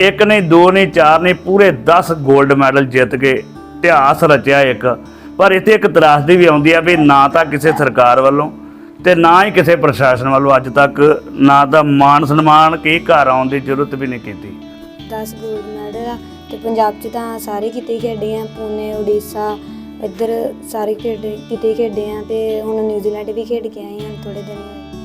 ਇੱਕ ਨਹੀਂ, ਦੋ ਨਹੀਂ, ਚਾਰ ਨਹੀਂ, ਪੂਰੇ 10 골ਡ ਮੈਡਲ ਜਿੱਤ ਕੇ ਇਤਿਹਾਸ ਰਚਿਆ ਇੱਕ। ਪਰ ਇੱਥੇ ਇੱਕ ਤਰਾਸਦੀ ਵੀ ਆਉਂਦੀ ਆ ਵੀ ਨਾ ਤਾਂ ਕਿਸੇ ਸਰਕਾਰ ਵੱਲੋਂ ਤੇ ਨਾ ਹੀ ਕਿਸੇ ਪ੍ਰਸ਼ਾਸਨ ਵੱਲੋਂ ਅੱਜ ਤੱਕ ਨਾ ਤਾਂ ਮਾਣ ਸਨਮਾਨ ਕੀ ਘਰ ਆਉਣ ਦੀ ਜ਼ਰੂਰਤ ਵੀ ਨਹੀਂ ਕੀਤੀ। 10 골ਡ ਮੈਡਲ ਆ ਤੇ ਪੰਜਾਬ 'ਚ ਤਾਂ ਸਾਰੇ ਕਿਤੇ ਖੇਡੇ ਆ ਪੂਨੇ ਉੜੀਸਾ, ਇੱਧਰ ਸਾਰੇ ਖੇਡੇ, ਕਿਤੇ ਖੇਡੇ ਆ ਤੇ ਹੁਣ ਨਿਊਜ਼ੀਲੈਂਡ ਵੀ ਖੇਡ ਕੇ ਆਏ ਆ ਥੋੜੇ ਦਿਨ। ਹੋਏ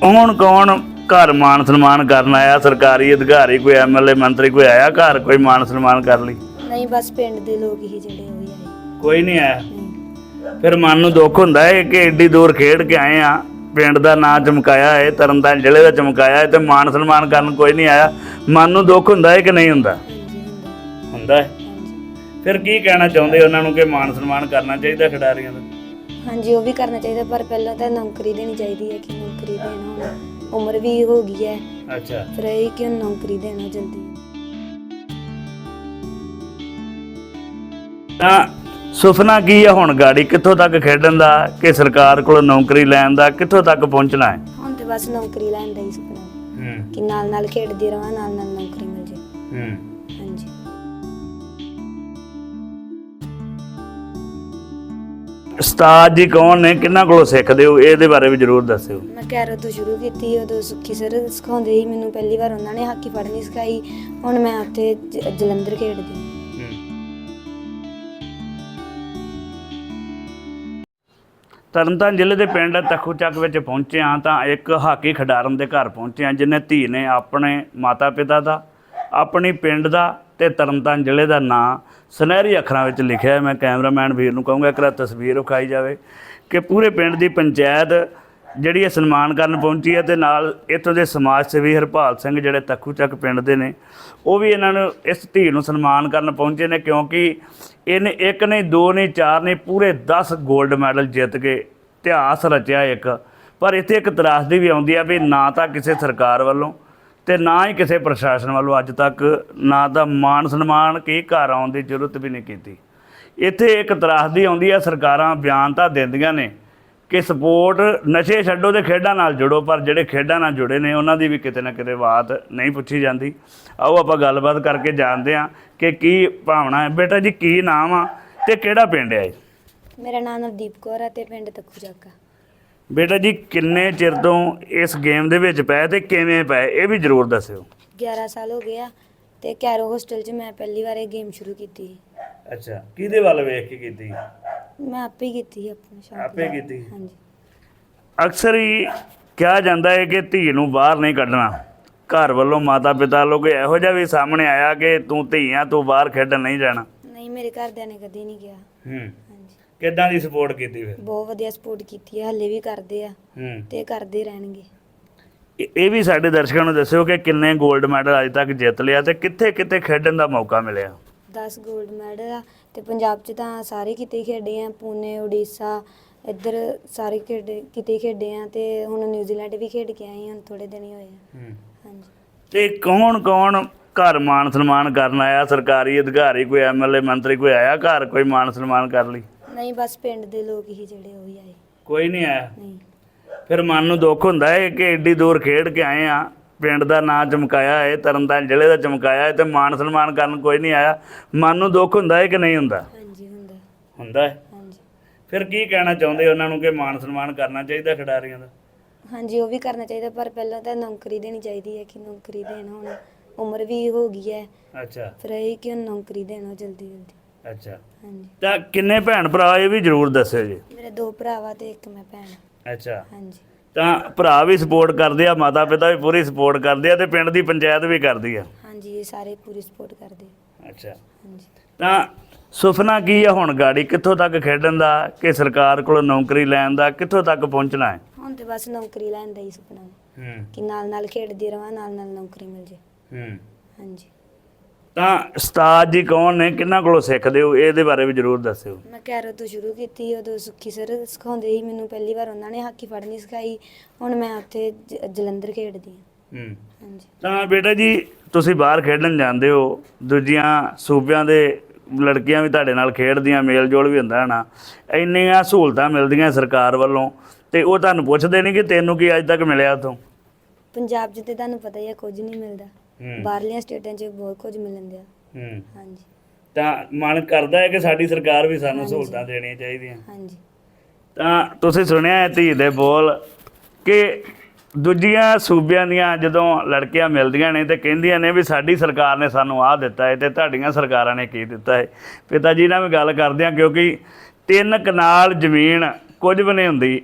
ਕੌਣ ਕੌਣ ਘਰ ਮਾਣ ਸਨਮਾਨ ਕਰਨ ਆਇਆ? ਸਰਕਾਰੀ ਅਧਿਕਾਰੀ ਕੋਈ ਐਮਐਲਏ ਮੰਤਰੀ ਕੋਈ ਆਇਆ ਘਰ ਕੋਈ ਮਾਣ ਸਨਮਾਨ ਕਰਨ ਲਈ? ਨਹੀਂ ਬਸ ਪਿੰਡ ਦੇ ਲੋਕ ਹੀ ਜਿਹੜੇ ਉਹ ਹੀ ਆਏ ਕੋਈ ਨਹੀਂ ਆਇਆ। ਫਿਰ ਮਨ ਨੂੰ ਦੁੱਖ ਹੁੰਦਾ ਹੈ ਕਿ ਏਡੀ ਦੂਰ ਖੇਡ ਕੇ ਆਏ ਆ। ਪਿੰਡ ਦਾ ਨਾਂ ਚਮਕਾਇਆ ਹੈ ਤਰਨਤਾਰਨ ਜ਼ਿਲ੍ਹੇ ਦਾ ਚਮਕਾਇਆ ਹੈ ਤੇ ਮਾਣ ਸਨਮਾਨ ਕਰਨ ਕੋਈ ਨਹੀਂ ਆਇਆ। ਮਨ ਨੂੰ ਦੁੱਖ ਹੁੰਦਾ ਹੈ ਕਿ ਨਹੀਂ ਹੁੰਦਾ? ਹੁੰਦਾ। ਹੈ ਫਿਰ ਕੀ ਕਹਿਣਾ ਚਾਹੁੰਦੇ ਉਹਨਾਂ ਨੂੰ ਕਿ ਮਾਣ ਸਨਮਾਨ ਕਰਨਾ ਚਾਹੀਦਾ ਖਿਡਾਰੀਆਂ ਦਾ? ਹਾਂਜੀ ਉਹ ਵੀ ਕਰਨਾ ਚਾਹੀਦਾ ਪਰ ਪਹਿਲਾਂ ਤਾਂ ਨੌਕਰੀ ਦੇਣੀ ਚਾਹੀਦੀ ਹੈ ਕਿ ਨੌਕਰੀ ਦੇਣ ਹੁਣ ਉਮਰ ਵੀ ਹੋ ਗਈ ਹੈ। ਅੱਛਾ। ਫਿਰ ਇਹ ਕਿ ਹੁਣ ਨੌਕਰੀ ਦੇਣਾ ਜਲਦੀ। ਤਾਂ ਸੁਪਨਾ ਕੀ ਹੈ ਹੁਣ ਗਾੜੀ? ਕਿੱਥੋਂ ਤੱਕ ਖੇਡਣ ਦਾ? ਕਿ ਸਰਕਾਰ ਕੋਲ ਨੌਕਰੀ ਲੈਣ ਦਾ? ਕਿੱਥੋਂ ਤੱਕ ਪਹੁੰਚਣਾ ਹੈ? ਹੁਣ ਤੇ ਬਸ ਨੌਕਰੀ ਲੈਣ ਦਾ ਹੀ ਸੁਪਨਾ ਹੂੰ। ਕਿ ਨਾਲ ਨਾਲ ਖੇਡਦੀ ਰਵਾਂ ਨਾਲ ਨਾਲ ਨੌਕਰੀ ਮਿਲ ਜੇ। ਹੂੰ। ਉਸਤਾਦ ਜੀ ਕੌਣ ਨੇ? ਕਿੰਨਾ ਕੋਲੋਂ ਸਿੱਖਦੇ ਹੋ? ਇਹਦੇ ਬਾਰੇ ਵੀ ਜ਼ਰੂਰ ਦੱਸਿਓ। ਮੈਂ ਕੈਰੋ ਤੋਂ ਸ਼ੁਰੂ ਕੀਤੀ ਉਦੋਂ ਸੁੱਖੀ ਸਰ ਸਿਖਾਉਂਦੇ ਸੀ ਮੈਨੂੰ। ਪਹਿਲੀ ਵਾਰ ਉਹਨਾਂ ਨੇ ਹਾਕੀ ਫੜਨੀ ਸਿਖਾਈ। ਹੁਣ ਮੈਂ ਉੱਥੇ ਜ- ਜਲੰਧਰ ਖੇਡਦੀ ਹਾਂ। ਤਰਨਤਾਰਨ ਜ਼ਿਲ੍ਹੇ ਦੇ ਪਿੰਡ ਤਖੂ ਚੱਕ ਵਿੱਚ ਪਹੁੰਚੇ ਹਾਂ ਤਾਂ ਇੱਕ ਹਾਕੀ ਖਿਡਾਰਨ ਦੇ ਘਰ ਪਹੁੰਚੇ ਹਾਂ ਜਿਨੇ ਧੀ ਨੇ ਆਪਣੇ ਮਾਤਾ ਪਿਤਾ ਦਾ ਆਪਣੀ ਪਿੰਡ ਦਾ ਤੇ ਤਰਨਤਾਰਨ ਜ਼ਿਲ੍ਹੇ ਦਾ ਨਾਂ ਸੁਨਹਿਰੀ ਅੱਖਰਾਂ ਵਿੱਚ ਲਿਖਿਆ ਹੈ। ਮੈਂ ਕੈਮਰਾਮੈਨ ਵੀਰ ਨੂੰ ਕਹੂੰਗਾ, ਇੱਕ ਰਾ ਤਸਵੀਰ ਵਿਖਾਈ ਜਾਵੇ ਕਿ ਪੂਰੇ ਪਿੰਡ ਦੀ ਪੰਚਾਇਤ ਜਿਹੜੀ ਇਹ ਸਨਮਾਨ ਕਰਨ ਪਹੁੰਚੀ ਹੈ ਤੇ ਨਾਲ ਇੱਥੋਂ ਦੇ ਸਮਾਜ ਸੇਵੀ ਹਰਪਾਲ ਸਿੰਘ ਜਿਹੜੇ ਤਖੂ ਚੱਕ ਪਿੰਡ ਦੇ ਨੇ, ਉਹ ਵੀ ਇਹਨਾਂ ਨੂੰ ਇਸ ਧੀ ਨੂੰ ਸਨਮਾਨ ਕਰਨ ਪਹੁੰਚੇ ਨੇ ਕਿਉਂਕਿ ਇਹਨੇ ਇੱਕ ਨਹੀਂ, ਦੋ ਨਹੀਂ, ਚਾਰ ਨਹੀਂ, ਪੂਰੇ 10 골ਡ ਮੈਡਲ ਜਿੱਤ ਕੇ ਇਤਿਹਾਸ ਰਚਿਆ ਇੱਕ। ਪਰ ਇੱਥੇ ਇੱਕ ਤਰਾਸਦੀ ਵੀ ਆਉਂਦੀ ਆ ਵੀ ਨਾ ਤਾਂ ਕਿਸੇ ਸਰਕਾਰ ਵੱਲੋਂ ਤੇ ਨਾ ਹੀ ਕਿਸੇ ਪ੍ਰਸ਼ਾਸਨ ਵੱਲੋਂ ਅੱਜ ਤੱਕ, ਨਾ ਤਾਂ ਮਾਣ ਸਨਮਾਨ ਕੀ ਘਰ ਆਉਣ ਦੀ ਜ਼ਰੂਰਤ ਵੀ ਨਹੀਂ ਕੀਤੀ। ਇੱਥੇ ਇੱਕ ਤਰਾਸਦੀ ਆਉਂਦੀ ਹੈ ਸਰਕਾਰਾਂ ਬਿਆਨ ਤਾਂ ਦਿੰਦੀਆਂ ਨੇ ਕਿ ਸਪੋਰਟ ਨਸ਼ੇ ਛੱਡੋ ਤੇ ਖੇਡਾਂ ਨਾਲ ਜੁੜੋ, ਪਰ ਜਿਹੜੇ ਖੇਡਾਂ ਨਾਲ ਜੁੜੇ ਨੇ, ਉਹਨਾਂ ਦੀ ਵੀ ਕਿਤੇ ਨਾ ਕਿਤੇ ਬਾਤ ਨਹੀਂ ਪੁੱਛੀ ਜਾਂਦੀ। ਆਓ ਆਪਾਂ ਗੱਲਬਾਤ ਕਰਕੇ ਜਾਣਦੇ ਹਾਂ ਕਿ ਕੀ ਭਾਵਨਾ ਹੈ। ਬੇਟਾ ਜੀ, ਕੀ ਨਾਮ ਆ ਤੇ ਕਿਹੜਾ ਪਿੰਡ ਹੈ ਜੀ ਮੇਰਾ ਨਾਮ ਨਵਦੀਪ ਕੌਰ ਹੈ ਤੇ ਪਿੰਡ ਤੱਕੂ ਚੱਕਾ ਬੇਟਾ ਜੀ ਕਿੰਨੇ ਚਿਰ ਤੋਂ ਇਸ ਗੇਮ ਦੇ ਵਿੱਚ ਪਏ ਤੇ ਕਿਵੇਂ ਪਏ? ਇਹ ਵੀ ਜ਼ਰੂਰ ਦੱਸਿਓ। 11 ਸਾਲ ਹੋ ਗਏ ਆ ਤੇ ਕੈਰੋ ਹੋਸਟਲ 'ਚ ਮੈਂ ਪਹਿਲੀ ਵਾਰ ਇਹ ਗੇਮ ਸ਼ੁਰੂ ਕੀਤੀ। ਸੀ। ਅੱਛਾ ਕਿਹਦੇ ਵੱਲ ਵੇਖ ਕੇ ਕੀਤੀ? ਮੈਂ ਆਪੇ ਹੀ ਕੀਤੀ ਸੀ ਆਪਣੇ ਸ਼ੌਂਕ ਆਪੇ ਨਾਲ। ਕੀਤੀ? ਹਾਂਜੀ। ਅਕਸਰ ਹੀ ਕਿਹਾ ਜਾਂਦਾ ਹੈ ਕਿ ਧੀ ਨੂੰ ਬਾਹਰ ਨਹੀਂ ਕੱਢਣਾ। ਘਰ ਵੱਲੋਂ ਮਾਤਾ ਪਿਤਾ ਵੱਲੋਂ ਕੋਈ ਇਹੋ ਜਿਹਾ ਵੀ ਸਾਹਮਣੇ ਆਇਆ ਕਿ ਤੂੰ ਧੀ ਆ ਤੂੰ ਬਾਹਰ ਖੇਡਣ ਨਹੀਂ ਜਾਣਾ। ਨਹੀਂ ਮੇਰੇ ਘਰਦਿਆਂ ਨੇ ਕਦੀ ਨਹੀਂ ਕਿਹਾ। ਹੂੰ। ਕਿੱਦਾਂ ਦੀ ਸਪੋਰਟ ਕੀਤੀ ਫਿਰ? ਬਹੁਤ ਵਧੀਆ ਸਪੋਰਟ ਕੀਤੀ ਹੈ ਹੱਲੇ ਵੀ ਕਰਦੇ ਆ ਹੂੰ। ਤੇ ਕਰਦੇ ਰਹਿਣਗੇ। ਇਹ- ਇਹ ਵੀ ਸਾਡੇ ਦਰਸ਼ਕਾਂ ਨੂੰ ਦੱਸਿਓ ਕਿ ਕਿੰਨੇ 골ਡ ਮੈਡਲ ਅੱਜ ਤੱਕ ਜਿੱਤ ਲਿਆ ਤੇ ਕਿੱਥੇ ਕਿੱਥੇ ਖੇਡਣ ਦਾ ਮੌਕਾ ਮਿਲਿਆ? 10 골ਡ ਮੈਡਲ ਆ ਤੇ ਪੰਜਾਬ 'ਚ ਤਾਂ ਸਾਰੇ ਕਿਤੇ ਖੇਡੇ ਆ ਪੂਨੇ ਉੜੀਸਾ ਇੱਧਰ ਸਾਰੇ ਖੇਡੇ ਕਿਤੇ ਖੇਡੇ ਆ ਤੇ ਹੁਣ ਨਿਊਜ਼ੀਲੈਂਡ ਵੀ ਖੇਡ ਕੇ ਆਏ ਹਾਂ ਥੋੜੇ ਦਿਨ ਹੀ ਹੋਏ ਆ। ਹੂੰ। ਹਾਂਜੀ। ਤੇ ਕੌਣ ਕੌਣ ਘਰ ਮਾਣ ਸਨਮਾਨ ਕਰਨ ਆਇਆ? ਸਰਕਾਰੀ ਅਧਿਕਾਰੀ ਕੋਈ ਐਮਐਲਏ ਮੰਤਰੀ ਕੋਈ ਆਇਆ ਘਰ ਕੋਈ ਮਾਣ ਸਨਮਾਨ ਕਰ ਲਈ? ਨਹੀਂ ਬਸ ਪਿੰਡ ਦੇ ਲੋਕ ਹੀ ਜਿਹੜੇ ਉਹ ਆਏ। ਕੋਈ ਨਹੀਂ ਆਇਆ। ਨਹੀਂ। ਫਿਰ ਮਨ ਨੂੰ ਦੁੱਖ ਹੁੰਦਾ ਹੈ ਕਿ ਏਡੀ ਦੂਰ ਖੇਡ ਕੇ ਆਏ ਆ। ਪਿੰਡ ਦਾ ਨਾਂ ਚਮਕਾਇਆ ਹੈ ਤਰਨਤਾਰਨ ਜ਼ਿਲ੍ਹੇ ਦਾ ਚਮਕਾਇਆ ਹੈ ਤੇ ਮਾਣ ਸਨਮਾਨ ਕਰਨ ਕੋਈ ਨਹੀਂ ਆਇਆ। ਮਨ ਨੂੰ ਦੁੱਖ ਹੁੰਦਾ ਹੈ ਕਿ ਨਹੀਂ ਹੁੰਦਾ? ਹਾਂਜੀ ਹੁੰਦਾ। ਹੁੰਦਾ ਹੈ ਹਾਂਜੀ। ਫਿਰ ਕੀ ਕਹਿਣਾ ਚਾਹੁੰਦੇ ਉਹਨਾਂ ਨੂੰ ਕਿ ਮਾਣ ਸਨਮਾਨ ਕਰਨਾ ਚਾਹੀਦਾ ਖਿਡਾਰੀਆਂ ਦਾ? ਹਾਂਜੀ ਉਹ ਵੀ ਕਰਨਾ ਚਾਹੀਦਾ ਪਰ ਪਹਿਲਾਂ ਤਾਂ ਨੌਕਰੀ ਦੇਣੀ ਚਾਹੀਦੀ ਹੈ ਕਿ ਨੌਕਰੀ ਦੇਣ ਹੁਣ ਉਮਰ ਵੀ ਹੋ ਗਈ ਹੈ। ਅੱਛਾ। ਫਿਰ ਇਹ ਕਿ ਹੁਣ ਨੌਕਰੀ ਦੇਣਾ ਜਲਦੀ ਜਲਦੀ ਅੱਛਾ। ਹਾਂਜੀ। ਤਾਂ ਕਿੰਨੇ ਭੈਣ ਭਰਾ ਇਹ ਵੀ ਜ਼ਰੂਰ ਦੱਸਿਓ ਜੀ। ਮੇਰੇ ਦੋ ਭਰਾਵਾ ਤੇ ਇੱਕ ਮੈਂ ਭੈਣ। ਅੱਛਾ। ਹਾਂਜੀ। ਤਾਂ ਭਰਾ ਵੀ ਸਪੋਰਟ ਕਰਦੇ ਆ ਮਾਤਾ ਪਿਤਾ ਵੀ ਪੂਰੀ ਸਪੋਰਟ ਕਰਦੇ ਆ ਤੇ ਪਿੰਡ ਦੀ ਪੰਚਾਇਤ ਵੀ ਕਰਦੀ ਆ। ਹਾਂਜੀ ਇਹ ਸਾਰੇ ਪੂਰੀ ਸਪੋਰਟ ਕਰਦੇ ਅੱਛਾ। ਹਾਂਜੀ। ਤਾਂ ਸੁਪਨਾ ਕੀ ਹੈ ਹੁਣ ਗਾੜੀ? ਕਿੱਥੋਂ ਤੱਕ ਖੇਡਣ ਦਾ ਕਿ ਸਰਕਾਰ ਕੋਲ ਨੌਕਰੀ ਲੈਣ ਦਾ? ਕਿੱਥੋਂ ਤੱਕ ਪਹੁੰਚਣਾ ਹੈ? ਹੁਣ ਤੇ ਬਸ ਨੌਕਰੀ ਲੈਣ ਦਾ ਹੀ ਸੁਪਨਾ ਹੈ। ਹੂੰ ਕਿ ਨਾਲ ਨਾਲ ਖੇਡਦੀ ਰਵਾਂ ਨਾਲ ਨਾਲ ਨੌਕਰੀ ਮਿਲ ਜੇ। ਹੂੰ। ਹਾਂਜੀ। ਤਾਂ ਉਸਤਾਦ ਜੀ ਕੌਣ ਨੇ? ਕਿੰਨਾ ਕੋਲੋਂ ਸਿੱਖਦੇ ਹੋ? ਇਹਦੇ ਬਾਰੇ ਵੀ ਜ਼ਰੂਰ ਦੱਸਿਓ। ਮੈਂ ਕੈਰੋ ਤੋਂ ਸ਼ੁਰੂ ਕੀਤੀ ਉਦੋਂ ਸੁੱਖੀ ਸਰ ਸਿਖਾਉਂਦੇ ਸੀ। ਮੈਨੂੰ ਪਹਿਲੀ ਵਾਰ ਉਹਨਾਂ ਨੇ ਹਾਕੀ ਫੜਨੀ ਸਿਖਾਈ। ਹੁਣ ਮੈਂ ਉੱਥੇ ਜ- ਜਲੰਧਰ ਖੇਡਦੀ ਹਾਂ। ਹੂੰ। ਹਾਂਜੀ। ਤਾਂ ਬੇਟਾ ਜੀ ਤੁਸੀਂ ਬਾਹਰ ਖੇਡਣ ਜਾਂਦੇ ਹੋ। ਦੂਜੀਆਂ ਸੂਬਿਆਂ ਦੇ ਲੜਕੀਆਂ ਵੀ ਤੁਹਾਡੇ ਨਾਲ ਖੇਡਦੀਆਂ ਮੇਲ ਜੋਲ ਵੀ ਹੁੰਦਾ ਹਨਾ। ਇੰਨੀਆਂ ਸਹੂਲਤਾਂ ਮਿਲਦੀਆਂ ਸਰਕਾਰ ਵੱਲੋਂ। ਤੇ ਉਹ ਤੁਹਾਨੂੰ ਪੁੱਛਦੇ ਨਹੀਂ ਕਿ ਤੈਨੂੰ ਕੀ ਅੱਜ ਤੱਕ ਮਿਲਿਆ ਉਥੋਂ? ਪੰਜਾਬ 'ਚ ਤੇ ਤੁਹਾਨੂੰ ਪਤਾ ਹੀ ਹੈ ਕੁਝ ਨਹੀਂ ਮਿਲਦਾ। ਹੂੰ। ਬਾਹਰਲੀਆਂ ਸਟੇਟਾਂ 'ਚ ਬਹੁਤ ਕੁਝ ਮਿਲਣ ਦਿਆ। ਹੂੰ। ਹਾਂਜੀ। ਤਾਂ ਮਨ ਕਰਦਾ ਹੈ ਕਿ ਸਾਡੀ ਸਰਕਾਰ ਵੀ ਸਾਨੂੰ ਸਹੂਲਤਾਂ ਦੇਣੀਆਂ ਚਾਹੀਦੀਆਂ। ਹਾਂਜੀ। ਤਾਂ ਤੁਸੀਂ ਸੁਣਿਆ ਹੈ ਧੀ ਦੇ ਬੋਲ ਕਿ ਦੂਜੀਆਂ ਸੂਬਿਆਂ ਦੀਆਂ ਜਦੋਂ ਲੜਕੀਆਂ ਮਿਲਦੀਆਂ ਨੇ ਤੇ ਕਹਿੰਦੀਆਂ ਨੇ ਵੀ ਸਾਡੀ ਸਰਕਾਰ ਨੇ ਸਾਨੂੰ ਆਹ ਦਿੱਤਾ ਹੈ ਤੇ ਤੁਹਾਡੀਆਂ ਸਰਕਾਰਾਂ ਨੇ ਕੀ ਦਿੱਤਾ ਹੈ। ਪਿਤਾ ਜੀ ਨਾਲ ਵੀ ਗੱਲ ਕਰਦੇ ਹਾਂ ਕਿਉਂਕਿ ਤਿੰਨ ਕਨਾਲ ਜ਼ਮੀਨ ਕੁਝ ਵੀ ਨਹੀਂ ਹੁੰਦੀ।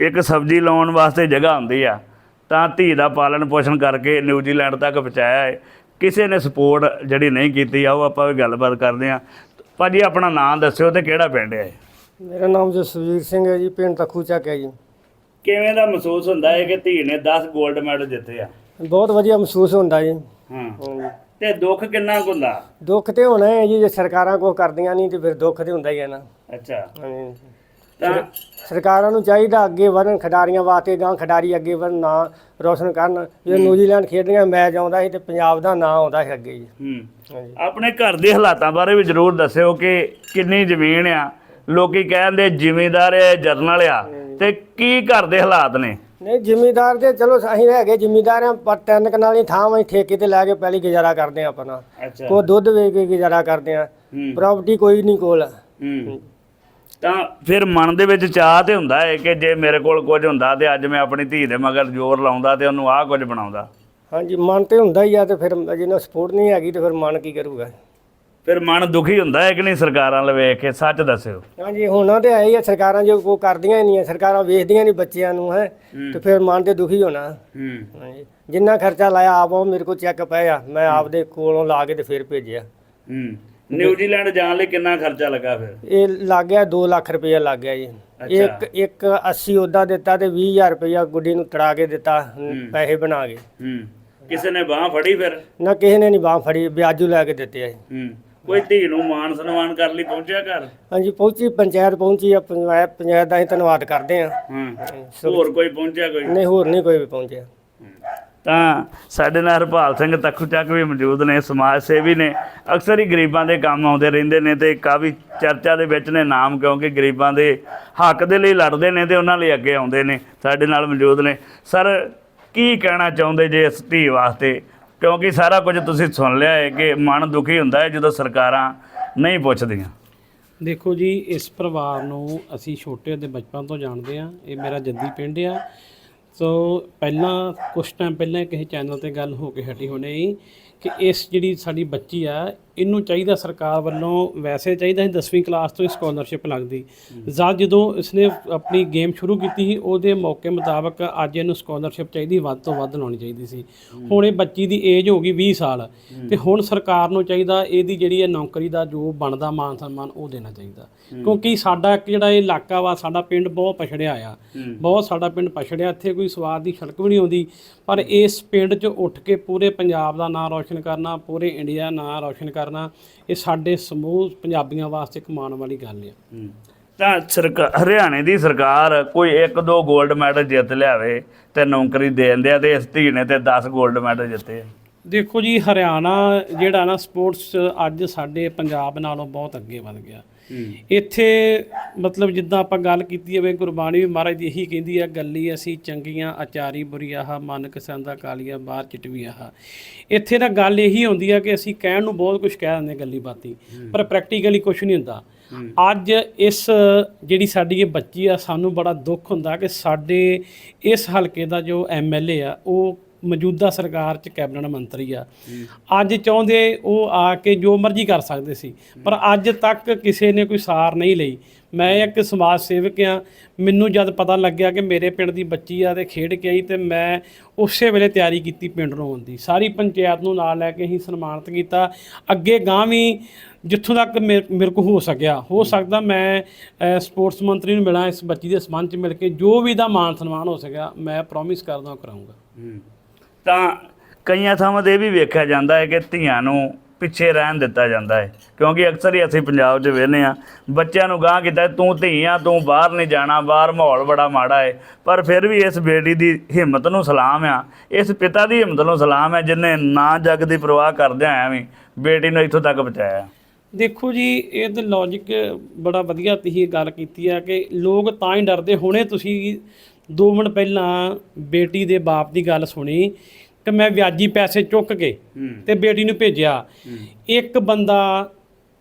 ਇੱਕ ਸਬਜ਼ੀ ਲਾਉਣ ਵਾਸਤੇ ਜਗ੍ਹਾ ਹੁੰਦੀ ਆ। ਤਾਂ ਧੀ ਦਾ ਪਾਲਣ ਪੋਸ਼ਣ ਕਰਕੇ ਨਿਊਜ਼ੀਲੈਂਡ ਤੱਕ ਪਹੁੰਚਾਇਆ ਹੈ। ਕਿਸੇ ਨੇ ਸਪੋਰਟ ਜਿਹੜੀ ਨਹੀਂ ਕੀਤੀ ਆ ਉਹ ਆਪਾਂ ਵੀ ਗੱਲਬਾਤ ਕਰਦੇ ਹਾਂ। ਭਾਜੀ ਆਪਣਾ ਨਾਮ ਦੱਸਿਓ ਤੇ ਕਿਹੜਾ ਪਿੰਡ ਹੈ ਮੇਰਾ ਨਾਮ ਜਸਵੀਰ ਸਿੰਘ ਹੈ ਜੀ ਪਿੰਡ ਤਖੂ ਚੱਕ ਹੈ ਜੀ। ਕਿਵੇਂ ਦਾ ਮਹਿਸੂਸ ਹੁੰਦਾ ਹੈ ਕਿ ਧੀ ਨੇ 10 골ਡ ਮੈਡਲ ਜਿੱਤੇ ਆ? ਬਹੁਤ ਵਧੀਆ ਮਹਿਸੂਸ ਹੁੰਦਾ ਜੀ। ਹਾਂ। ਤੇ ਦੁੱਖ ਕਿੰਨਾ ਹੁੰਦਾ? ਦੁੱਖ ਤੇ ਹੋਣਾ ਹੈ ਜੀ ਜੇ ਸਰਕਾਰਾਂ ਕੁਛ ਕਰਦੀਆਂ ਨਹੀਂ ਤੇ ਫਿਰ ਦੁੱਖ ਤੇ ਹੁੰਦਾ ਹੀ ਹੈ ਨਾ। ਅੱਛਾ। ਹਾਂਜੀ। ਤਾਂ ਸਰਕਾਰਾਂ ਨੂੰ ਚਾਹੀਦਾ ਅੱਗੇ ਵਧਣ ਖਿਡਾਰੀਆਂ ਵਾਸਤੇ ਗਾਂ ਖਿਡਾਰੀ ਅੱਗੇ ਵਧਣ ਨਾਂ ਰੋਸ਼ਨ ਕਰਨ। ਜੇ ਨਿਊਜ਼ੀਲੈਂਡ ਖੇਡੀਆਂ ਮੈਚ ਆਉਂਦਾ ਸੀ ਤੇ ਪੰਜਾਬ ਦਾ ਨਾਂ ਆਉਂਦਾ ਸੀ ਅੱਗੇ ਜੀ। ਹੂੰ। ਆਪਣੇ ਘਰ ਦੇ ਹਾਲਾਤਾਂ ਬਾਰੇ ਵੀ ਜ਼ਰੂਰ ਦੱਸਿਓ ਕਿ ਕਿੰਨੀ ਜ਼ਮੀਨ ਆ। ਲੋਕੀ ਕਹਿੰਦੇ ਜ਼ਿਮੀਂਦਾਰ ਹੈ ਜਰਨਲ ਆ। ਤੇ ਕੀ ਘਰ ਦੇ ਹਾਲਾਤ ਨੇ? ਨਹੀਂ ਜ਼ਿਮੀਦਾਰ ਤੇ ਚਲੋ ਅਸੀਂ ਹੈਗੇ ਜ਼ਿਮੀਦਾਰ ਆ ਪਰ ਤਿੰਨ ਕਨਾਲੀ ਥਾਂ ਅਸੀਂ ਠੇਕੇ ਤੇ ਲੈ ਕੇ ਪਹਿਲੀ ਗੁਜ਼ਾਰਾ ਕਰਦੇ ਆ ਆਪਣਾ। ਕੋ ਦੁੱਧ ਵੇਚ ਕੇ ਗੁਜ਼ਾਰਾ ਕਰਦੇ ਆ। ਪ੍ਰਾਪਰਟੀ ਕੋਈ ਨਹੀਂ ਕੋਲ। ਹੂੰ। ਤਾਂ ਫਿਰ ਮਨ ਦੇ ਵਿੱਚ ਚਾਹ ਤੇ ਹੁੰਦਾ ਹੈ ਕਿ ਜੇ ਮੇਰੇ ਕੋਲ ਕੁਝ ਹੁੰਦਾ ਤੇ ਅੱਜ ਮੈਂ ਆਪਣੀ ਧੀ ਦੇ ਮਗਰ ਜ਼ੋਰ ਲਾਉਂਦਾ ਤੇ ਉਹਨੂੰ ਆਹ ਕੁਝ ਬਣਾਉਂਦਾ। ਹਾਂਜੀ ਮਨ ਤੇ ਹੁੰਦਾ ਹੀ ਆ ਤੇ ਫਿਰ ਜਿਹਨਾਂ ਸਪੋਰਟ ਨਹੀਂ ਹੈਗੀ ਤੇ ਫਿਰ ਮਨ ਕੀ ਕਰੂਗਾ। ਫਿਰ ਮਨ ਦੁਖੀ ਹੁੰਦਾ ਹੈ ਕਿ ਨਹੀਂ ਸਰਕਾਰਾਂ ਵੱਲ ਵੇਖ ਕੇ ਸੱਚ ਦੱਸਿਓ। ਹਾਂਜੀ ਹੋਣਾ ਤੇ ਹੈ ਹੀ ਆ ਸਰਕਾਰਾਂ ਜੋ ਕੋ ਕਰਦੀਆਂ ਹੀ ਨਹੀਂ ਆ ਸਰਕਾਰਾਂ ਵੇਚਦੀਆਂ ਨਹੀਂ ਬੱਚਿਆਂ ਨੂੰ ਹੈ। ਤੇ ਫਿਰ ਮਨ ਤੇ ਦੁਖੀ ਹੋਣਾ। ਹੂੰ। ਹਾਂਜੀ ਜਿੰਨਾ ਖਰਚਾ ਲਾਇਆ ਆਪ ਉਹ ਮੇਰੇ ਕੋਲ ਚੈੱਕ ਪਿਆ ਮੈਂ ਆਪਦੇ ਕੋਲੋਂ ਲਾ ਕੇ ਤੇ ਫਿਰ ਭੇਜਿਆ। ਹੂੰ। ਨਿਊਜ਼ੀਲੈਂਡ ਜਾਣ ਲਈ ਕਿੰਨਾ ਖਰਚਾ ਲੱਗਾ ਫਿਰ? ਇਹ ਲੱਗ ਗਿਆ 2 ਲੱਖ ਰੁਪਇਆ ਲੱਗ ਗਿਆ ਜੀ। ਇੱਕ ਇੱਕ 80 ਉਹਦਾ ਦਿੱਤਾ ਤੇ 20000 ਰੁਪਇਆ ਗੁੱਡੀ ਨੂੰ ਤੜਾ ਕੇ ਦਿੱਤਾ ਪੈਸੇ ਬਣਾ ਕੇ। ਹੂੰ। ਕਿਸੇ ਨੇ ਬਾਹ ਫੜੀ ਫਿਰ? ਨਾ ਕਿਸੇ ਨੇ ਨਹੀਂ ਬਾਹ ਫੜੀ ਵਿਆਜੂ ਲੈ ਕੇ ਦਿੱਤੇ ਆ। ਹੂੰ। ਕੋਈ ਧੀ ਨੂੰ ਮਾਨ ਸਨਮਾਨ ਕਰਨ ਲਈ ਪਹੁੰਚਿਆ ਘਰ? ਹਾਂਜੀ ਪਹੁੰਚੀ ਪੰਚਾਇਤ ਪਹੁੰਚੀ ਆ ਪੰਚਾਇਤ ਪੰਚਾਇਤ ਦਾ ਅਸੀਂ ਧੰਨਵਾਦ ਕਰਦੇ ਆ। ਹਾਂ। ਹੋਰ ਕੋਈ ਪਹੁੰਚਿਆ ਕੋਈ? ਨਹੀਂ ਹੋਰ ਨਹੀਂ ਕੋਈ ਵੀ ਪਹੁੰਚਿਆ। ਤਾਂ ਸਾਡੇ ਨਾਲ ਹਰਪਾਲ ਸਿੰਘ ਤੱਖੂ ਚੱਕ ਵੀ ਮੌਜੂਦ ਨੇ, ਸਮਾਜ ਸੇਵੀ ਨੇ। ਅਕਸਰ ਹੀ ਗਰੀਬਾਂ ਦੇ ਕੰਮ ਆਉਂਦੇ ਰਹਿੰਦੇ ਨੇ ਤੇ ਕਾਫੀ ਚਰਚਾ ਦੇ ਵਿੱਚ ਨੇ ਨਾਮ, ਕਿਉਂਕਿ ਗਰੀਬਾਂ ਦੇ ਹੱਕ ਦੇ ਲਈ ਲੜਦੇ ਨੇ ਤੇ ਉਹਨਾਂ ਲਈ ਅੱਗੇ ਆਉਂਦੇ ਨੇ, ਸਾਡੇ ਨਾਲ ਮੌਜੂਦ ਨੇ। ਸਰ, ਕੀ ਕਹਿਣਾ ਚਾਹੁੰਦੇ ਜੇ ਇਸ ਧੀ ਵਾਸਤੇ? ਕਿਉਂਕਿ ਸਾਰਾ ਕੁਝ ਤੁਸੀਂ ਸੁਣ ਲਿਆ ਹੈ ਕਿ ਮਨ ਦੁਖੀ ਹੁੰਦਾ ਹੈ ਜਦੋਂ ਸਰਕਾਰਾਂ ਨਹੀਂ ਪੁੱਛਦੀਆਂ। ਦੇਖੋ ਜੀ, ਇਸ ਪਰਿਵਾਰ ਨੂੰ ਅਸੀਂ ਛੋਟੇ ਹੁੰਦੇ ਬਚਪਨ ਤੋਂ ਜਾਣਦੇ ਆ ਇਹ ਮੇਰਾ ਜੱਦੀ ਪਿੰਡ ਆ। ਸੋ ਪਹਿਲਾਂ ਕੁਝ ਟਾਈਮ ਪਹਿਲਾਂ ਕਿਸੇ ਚੈਨਲ ਤੇ ਗੱਲ ਹੋ ਕੇ ਹਟੀ ਹੋਣੀ ਸੀ ਕਿ ਇਸ ਜਿਹੜੀ ਸਾਡੀ ਬੱਚੀ ਆ ਇਹਨੂੰ ਚਾਹੀਦਾ ਸਰਕਾਰ ਵੱਲੋਂ, ਵੈਸੇ ਚਾਹੀਦਾ ਸੀ 10ਵੀਂ ਕਲਾਸ ਤੋਂ ਹੀ ਸਕਾਲਰਸ਼ਿਪ ਲੱਗਦੀ। ਜਦ ਜਦੋਂ ਇਸਨੇ ਆਪਣੀ ਗੇਮ ਸ਼ੁਰੂ ਕੀਤੀ ਸੀ, ਉਹਦੇ ਮੌਕੇ ਮੁਤਾਬਕ ਅੱਜ ਇਹਨੂੰ ਸਕਾਲਰਸ਼ਿਪ ਚਾਹੀਦੀ, ਵੱਧ ਤੋਂ ਵੱਧ ਲਾਉਣੀ ਚਾਹੀਦੀ ਸੀ। ਹੁਣ ਇਹ ਬੱਚੀ ਦੀ ਏਜ ਹੋ ਗਈ 20 ਸਾਲ ਤੇ ਹੁਣ ਸਰਕਾਰ ਨੂੰ ਚਾਹੀਦਾ ਇਹਦੀ ਜਿਹੜੀ ਇਹ ਨੌਕਰੀ ਦਾ ਜੋ ਬਣਦਾ ਮਾਨ ਸਨਮਾਨ, ਉਹ ਦੇਣਾ ਚਾਹੀਦਾ। ਕਿਉਂਕਿ ਸਾਡਾ ਇੱਕ ਜਿਹੜਾ ਇਹ ਇਲਾਕਾ ਵਾ, ਸਾਡਾ ਪਿੰਡ ਬਹੁਤ ਪਛੜਿਆ ਆ। ਬਹੁਤ ਸਾਡਾ ਪਿੰਡ ਪਛੜਿਆ, ਇੱਥੇ ਕੋਈ ਸਵਾਦ ਦੀ ਸੜਕ ਵੀ ਨਹੀਂ ਆਉਂਦੀ। ਪਰ ਇਸ ਪਿੰਡ 'ਚ ਉੱਠ ਕੇ ਪੂਰੇ ਪੰਜਾਬ ਦਾ ਨਾਂ ਰੌਸ਼ਨ ਕਰਨਾ, ਪੂਰੇ ਇੰਡੀਆ ਨਾਂ ਰੌਸ਼ਨ ਕਰਨਾ ਇਹ ਸਾਡੇ ਸਮੂਹ ਪੰਜਾਬੀਆਂ ਵਾਸਤੇ ਇੱਕ ਮਾਣ ਵਾਲੀ ਗੱਲ ਆ। ਤਾਂ ਸਰਕਾਰ ਹਰਿਆਣੇ ਦੀ ਸਰਕਾਰ ਕੋਈ ਇੱਕ ਦੋ 골ਡ ਮੈਡਲ ਜਿੱਤ ਲਿਆਵੇ ਤੇ ਨੌਕਰੀ ਦੇ ਦਿੰਦੇ ਆ ਤੇ ਇਸ ਧੀ ਨੇ ਤੇ 10 골ਡ ਮੈਡਲ ਜਿੱਤੇ ਆ। ਦੇਖੋ ਜੀ ਹਰਿਆਣਾ ਜਿਹੜਾ ਨਾ ਸਪੋਰਟਸ ਅੱਜ ਸਾਡੇ ਪੰਜਾਬ ਨਾਲੋਂ ਬਹੁਤ ਅੱਗੇ ਵਧ ਗਿਆ। ਇੱਥੇ ਮਤਲਬ ਜਿੱਦਾਂ ਆਪਾਂ ਗੱਲ ਕੀਤੀ ਹੋਵੇ ਗੁਰਬਾਣੀ ਵੀ ਮਹਾਰਾਜ ਦੀ ਇਹੀ ਕਹਿੰਦੀ ਆ ਗੱਲੀ ਅਸੀਂ ਚੰਗੀਆਂ ਆਚਾਰੀ ਬੁਰੀ ਆਹ ਮਨ ਕਿਸੰਦਾ ਕਾਲੀਆ ਬਾਹਰ ਚਿਟਵੀ ਆਹ। ਇੱਥੇ ਤਾਂ ਗੱਲ ਇਹੀ ਹੁੰਦੀ ਆ ਕਿ ਅਸੀਂ ਕਹਿਣ ਨੂੰ ਬਹੁਤ ਕੁਝ ਕਹਿ ਦਿੰਦੇ ਗੱਲੀ ਬਾਤੀ ਪਰ ਪ੍ਰੈਕਟੀਕਲੀ ਕੁਝ ਨਹੀਂ ਹੁੰਦਾ। ਅੱਜ ਇਸ ਜਿਹੜੀ ਸਾਡੀ ਇਹ ਬੱਚੀ ਆ ਸਾਨੂੰ ਬੜਾ ਦੁੱਖ ਹੁੰਦਾ ਕਿ ਸਾਡੇ ਇਸ ਹਲਕੇ ਦਾ ਜੋ ਐਮਐਲਏ ਆ ਉਹ ਮੌਜੂਦਾ ਸਰਕਾਰ ਚ ਕੈਬਨਿਟ ਮੰਤਰੀ ਆ। ਅੱਜ ਚਾਹੁੰਦੇ ਉਹ ਆ ਕੇ ਜੋ ਮਰਜ਼ੀ ਕਰ ਸਕਦੇ ਸੀ ਪਰ ਅੱਜ ਤੱਕ ਕਿਸੇ ਨੇ ਕੋਈ ਸਾਰ ਨਹੀਂ ਲਈ। ਮੈਂ ਇੱਕ ਸਮਾਜ ਸੇਵਕ ਆ ਮੈਨੂੰ ਜਦ ਪਤਾ ਲੱਗਿਆ ਕਿ ਮੇਰੇ ਪਿੰਡ ਦੀ ਬੱਚੀ ਆ ਤੇ ਖੇਡ ਕੇ ਆਈ ਤੇ ਮੈਂ ਉਸੇ ਵੇਲੇ ਤਿਆਰੀ ਕੀਤੀ ਪਿੰਡ ਨੂੰ ਆਉਣ ਦੀ। ਸਾਰੀ ਪੰਚਾਇਤ ਨੂੰ ਨਾਲ ਲੈ ਕੇ ਅਸੀਂ ਸਨਮਾਨਿਤ ਕੀਤਾ। ਅੱਗੇ ਗਾਂ ਵੀ ਜਿੱਥੋਂ ਤੱਕ ਮੇਰੇ ਕੋ ਹੋ ਸਕਿਆ। ਹੋ ਸਕਦਾ ਮੈਂ ਸਪੋਰਟਸ ਮੰਤਰੀ ਨੂੰ ਮਿਲਾਂ ਇਸ ਬੱਚੀ ਦੇ ਸਬੰਧ ਚ ਮਿਲ ਕੇ ਜੋ ਵੀ ਦਾ ਮਾਨ ਸਨਮਾਨ ਹੋ ਸਕਿਆ ਮੈਂ ਪ੍ਰੋਮਿਸ ਕਰਦਾ ਉਹ ਕਰਾਉਂਗਾ ਤਾਂ ਕਈਆਂ ਥਾਵਾਂ ਤੇ ਇਹ ਵੀ ਵੇਖਿਆ ਜਾਂਦਾ ਹੈ ਕਿ ਧੀਆਂ ਨੂੰ ਪਿੱਛੇ ਰਹਿਣ ਦਿੱਤਾ ਜਾਂਦਾ ਹੈ, ਕਿਉਂਕਿ ਅਕਸਰ ਹੀ ਅਸੀਂ ਪੰਜਾਬ 'ਚ ਵੇਖਦੇ ਆ ਬੱਚਿਆਂ ਨੂੰ ਗਾਂਹ ਕੀਤਾ, ਤੂੰ ਧੀਆਂ ਤੂੰ ਬਾਹਰ ਨਹੀਂ ਜਾਣਾ, ਬਾਹਰ ਮਾਹੌਲ ਬੜਾ ਮਾੜਾ ਹੈ ਪਰ ਫਿਰ ਵੀ ਇਸ ਬੇਟੀ ਦੀ ਹਿੰਮਤ ਨੂੰ ਸਲਾਮ ਆ। ਇਸ ਪਿਤਾ ਦੀ ਹਿੰਮਤ ਨੂੰ ਸਲਾਮ ਹੈ ਜਿਨੇ ਨਾ ਜੱਗ ਦੀ ਪਰਵਾਹ ਕਰਦਿਆਂ ਆਇਆ ਵੀ ਬੇਟੀ ਨੂੰ ਇੱਥੋਂ ਤੱਕ ਪਹੁੰਚਾਇਆ। ਦੇਖੋ ਜੀ ਇਹ ਤੇ ਲੌਜੀਕ ਬੜਾ ਵਧੀਆ ਤੁਸੀਂ ਗੱਲ ਕੀਤੀ ਆ ਕਿ ਲੋਕ ਤਾਂ ਹੀ ਡਰਦੇ, ਹੁਣੇ ਤੁਸੀਂ 2 ਮਿੰਟ ਪਹਿਲਾਂ ਬੇਟੀ ਦੇ ਬਾਪ ਦੀ ਗੱਲ ਸੁਣੀ ਕਿ ਮੈਂ ਵਿਆਜੀ ਪੈਸੇ ਚੁੱਕ ਕੇ ਤੇ ਬੇਟੀ ਨੂੰ ਭੇਜਿਆ। ਇੱਕ ਬੰਦਾ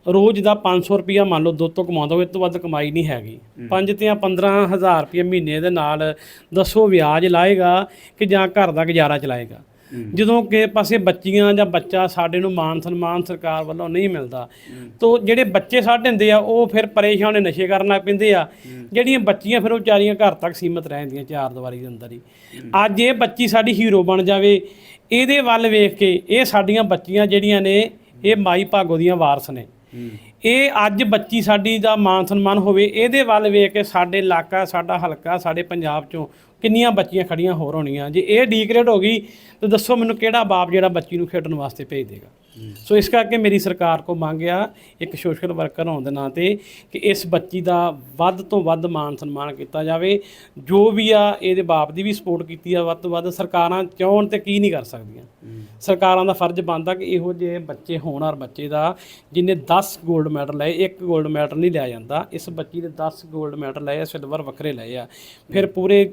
ਰੋਜ਼ ਦਾ 500 ਰੁਪਿਆ ਮੰਨ ਲਓ ਦੋ ਤੋਂ ਕਮਾਉਂਦਾ ਹੋਵੇ ਇਸ ਤੋਂ ਵੱਧ ਕਮਾਈ ਨਹੀਂ ਹੈਗੀ। ਪੰਜ ਤੇ 15000 ਰੁਪਏ ਮਹੀਨੇ ਦੇ ਨਾਲ ਦੱਸੋ ਵਿਆਜ ਲਾਏਗਾ ਕਿ ਜਾਂ ਘਰ ਦਾ ਗੁਜ਼ਾਰਾ ਚਲਾਏਗਾ। ਜਦੋਂ ਕਿਸੇ ਪਾਸੇ ਬੱਚੀਆਂ ਜਾਂ ਬੱਚਾ ਸਾਡੇ ਨੂੰ ਮਾਨ ਸਨਮਾਨ ਸਰਕਾਰ ਵੱਲੋਂ ਨਹੀਂ ਮਿਲਦਾ। ਤੋ ਜਿਹੜੇ ਬੱਚੇ ਸਾਡੇ ਹੁੰਦੇ ਆ ਉਹ ਫਿਰ ਪਰੇਸ਼ਾਨ ਨਸ਼ੇ ਕਰਨ ਲੱਗ ਪੈਂਦੇ ਆ। ਜਿਹੜੀਆਂ ਬੱਚੀਆਂ ਫਿਰ ਉਹ ਵਿਚਾਰੀਆਂ ਘਰ ਤੱਕ ਸੀਮਤ ਰਹਿੰਦੀਆਂ ਚਾਰ ਦੀਵਾਰੀ ਦੇ ਅੰਦਰ ਹੀ। ਅੱਜ ਇਹ ਬੱਚੀ ਸਾਡੀ ਹੀਰੋ ਬਣ ਜਾਵੇ ਇਹਦੇ ਵੱਲ ਵੇਖ ਕੇ ਇਹ ਸਾਡੀਆਂ ਬੱਚੀਆਂ ਜਿਹੜੀਆਂ ਨੇ ਇਹ ਮਾਈ ਭਾਗੋ ਦੀਆਂ ਵਾਰਸ ਨੇ। ਇਹ ਅੱਜ ਬੱਚੀ ਸਾਡੀ ਦਾ ਮਾਨ ਸਨਮਾਨ ਹੋਵੇ ਇਹਦੇ ਵੱਲ ਵੇਖ ਕੇ ਸਾਡੇ ਇਲਾਕਾ ਸਾਡਾ ਹਲਕਾ ਸਾਡੇ ਪੰਜਾਬ ਚੋਂ ਕਿੰਨੀਆਂ ਬੱਚੀਆਂ ਖੜੀਆਂ ਹੋਰ ਹੋਣੀਆਂ। ਜੇ ਇਹ ਡੀਗ੍ਰੇਡ ਹੋ ਗਈ, ਤਾਂ ਦੱਸੋ ਮੈਨੂੰ ਕਿਹੜਾ ਬਾਪ ਜਿਹੜਾ ਬੱਚੀ ਨੂੰ ਖੇਡਣ ਵਾਸਤੇ ਭੇਜ ਦੇਗਾ। ਸੋ ਇਸ ਕਰਕੇ ਮੇਰੀ ਸਰਕਾਰ ਕੋ ਮੰਗਿਆ ਇੱਕ ਸੋਸ਼ਲ ਵਰਕਰ ਹੋਣ ਦੇ ਨਾਤੇ ਕਿ ਇਸ ਬੱਚੀ ਦਾ ਵੱਧ ਤੋਂ ਵੱਧ ਮਾਨ ਸਨਮਾਨ ਕੀਤਾ ਜਾਵੇ। ਜੋ ਵੀ ਆ, ਇਹਦੇ ਬਾਪ ਦੀ ਵੀ ਸਪੋਰਟ ਕੀਤੀ ਆ ਵੱਧ ਤੋਂ ਵੱਧ। ਸਰਕਾਰਾਂ ਚਾਹਣ ਤੇ ਕੀ ਨਹੀਂ ਕਰ ਸਕਦੀਆਂ। ਸਰਕਾਰਾਂ ਦਾ ਫਰਜ਼ ਬਣਦਾ ਕਿ ਇਹੋ ਜਿਹੇ ਬੱਚੇ ਹੋਣ ਔਰ ਬੱਚੇ ਦਾ, ਜਿਨੇ 10 골ਡ ਮੈਡਲ ਲਏ, ਇੱਕ 골ਡ ਮੈਡਲ ਨਹੀਂ ਲਿਆ ਜਾਂਦਾ। ਇਸ ਬੱਚੀ ਦੇ 10 골ਡ ਮੈਡਲ ਲਏ ਆ ਸਿਲਵਰ ਵੱਖਰੇ ਲਏ ਆ। ਫਿਰ ਪੂਰੇ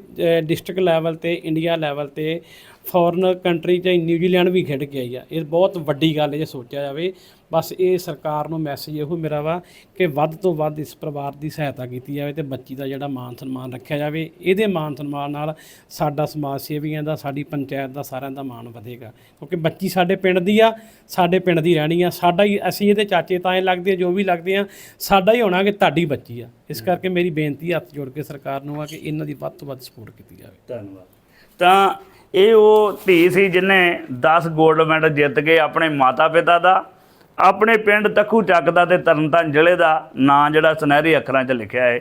ਡਿਸਟ੍ਰਿਕਟ ਲੈਵਲ ਤੇ ਇੰਡੀਆ ਲੈਵਲ ਤੇ ਫੋਰਨ ਕੰਟਰੀ ਚ ਨਿਊਜ਼ੀਲੈਂਡ ਵੀ ਖੇਡ ਕੇ ਆਈ ਆ। ਇਹ ਬਹੁਤ ਵੱਡੀ ਗੱਲ ਹੈ ਜੇ ਸੋਚਿਆ ਜਾਵੇ, ਬਸ ਇਹ ਸਰਕਾਰ ਨੂੰ ਮੈਸੇਜ ਇਹੋ ਮੇਰਾ ਵਾ ਕਿ ਵੱਧ ਤੋਂ ਵੱਧ ਇਸ ਪਰਿਵਾਰ ਦੀ ਸਹਾਇਤਾ ਕੀਤੀ ਜਾਵੇ ਤੇ ਬੱਚੀ ਦਾ ਜਿਹੜਾ ਮਾਨ ਸਨਮਾਨ ਰੱਖਿਆ ਜਾਵੇ। ਇਹਦੇ ਮਾਨ ਸਨਮਾਨ ਨਾਲ ਸਾਡਾ ਸਮਾਜ ਸੇਵੀਆਂ ਦਾ, ਸਾਡੀ ਪੰਚਾਇਤ ਦਾ ਸਾਰਿਆਂ ਦਾ ਮਾਣ ਵਧੇਗਾ। ਕਿਉਂਕਿ ਬੱਚੀ ਸਾਡੇ ਪਿੰਡ ਦੀ ਆ, ਸਾਡੇ ਪਿੰਡ ਦੀ ਰਹਿਣੀ ਆ। ਸਾਡਾ ਹੀ, ਅਸੀਂ ਇਹਦੇ ਚਾਚੇ ਤਾਏ ਲੱਗਦੇ ਜੋ ਵੀ ਲੱਗਦੇ ਆ, ਸਾਡਾ ਹੀ ਹੋਣਾ ਕਿ ਤੁਹਾਡੀ ਬੱਚੀ ਆ। ਇਸ ਕਰਕੇ ਮੇਰੀ ਬੇਨਤੀ ਹੱਥ ਜੋੜ ਕੇ ਸਰਕਾਰ ਨੂੰ ਆ ਕਿ ਇਹਨਾਂ ਦੀ ਵੱਧ ਤੋਂ ਵੱਧ ਸਪੋਰਟ ਕੀਤੀ ਜਾਵੇ। ਧੰਨਵਾਦ। ਤਾਂ ਇਹ ਉਹ ਧੀ ਸੀ ਜਿਹਨੇ 10 골ਡ ਮੈਡਲ ਜਿੱਤ ਕੇ ਆਪਣੇ ਮਾਤਾ-ਪਿਤਾ ਦਾ, ਆਪਣੇ ਪਿੰਡ ਤਖੂ ਚੱਕ ਦਾ ਤੇ ਤਰਨਤਾਰਨ ਜ਼ਿਲ੍ਹੇ ਦਾ ਨਾਂ ਜਿਹੜਾ ਸੁਨਹਿਰੀ ਅੱਖਰਾਂ 'ਚ ਲਿਖਿਆ ਹੈ।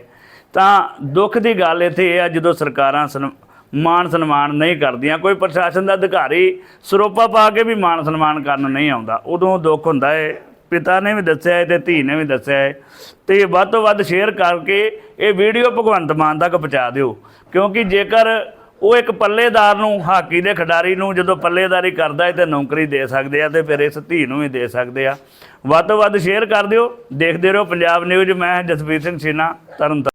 ਤਾਂ ਦੁੱਖ ਦੀ ਗੱਲ ਇੱਥੇ ਇਹ ਆ, ਜਦੋਂ ਸਰਕਾਰਾਂ ਸਨ- ਮਾਣ ਸਨਮਾਨ ਨਹੀਂ ਕਰਦੀਆਂ, ਕੋਈ ਪ੍ਰਸ਼ਾਸਨ ਦਾ ਅਧਿਕਾਰੀ ਸਰੋਪਾ ਪਾ ਕੇ ਵੀ ਮਾਣ ਸਨਮਾਨ ਕਰਨ ਨਹੀਂ ਆਉਂਦਾ, ਉਦੋਂ ਦੁੱਖ ਹੁੰਦਾ ਹੈ। ਪਿਤਾ ਨੇ ਵੀ ਦੱਸਿਆ ਹੈ ਤੇ ਧੀ ਨੇ ਵੀ ਦੱਸਿਆ ਹੈ। ਤੇ ਵੱਧ ਤੋਂ ਵੱਧ ਸ਼ੇਅਰ ਕਰਕੇ ਇਹ ਵੀਡੀਓ ਭਗਵੰਤ ਮਾਨ ਤੱਕ ਪਹੁੰਚਾ ਦਿਓ, ਕਿਉਂਕਿ ਜੇਕਰ ਉਹ ਇੱਕ ਪੱਲੇਦਾਰ ਨੂੰ, ਹਾਕੀ ਦੇ ਖਿਡਾਰੀ ਨੂੰ ਜਦੋਂ ਪੱਲੇਦਾਰੀ ਕਰਦਾ ਹੈ ਤੇ ਨੌਕਰੀ ਦੇ ਸਕਦੇ ਆ ਤੇ ਫਿਰ ਇਸ ਧੀ ਨੂੰ ਵੀ ਦੇ ਸਕਦੇ ਆ। ਵੱਧ ਤੋਂ ਵੱਧ ਸ਼ੇਅਰ ਕਰ ਦਿਓ, ਦੇਖਦੇ ਰਹੋ ਪੰਜਾਬ ਨਿਊਜ਼ ਮੈਂ ਜਸਵੀਰ ਸਿੰਘ ਸੀਨਾ, ਤਰਨਤਾਰਨ।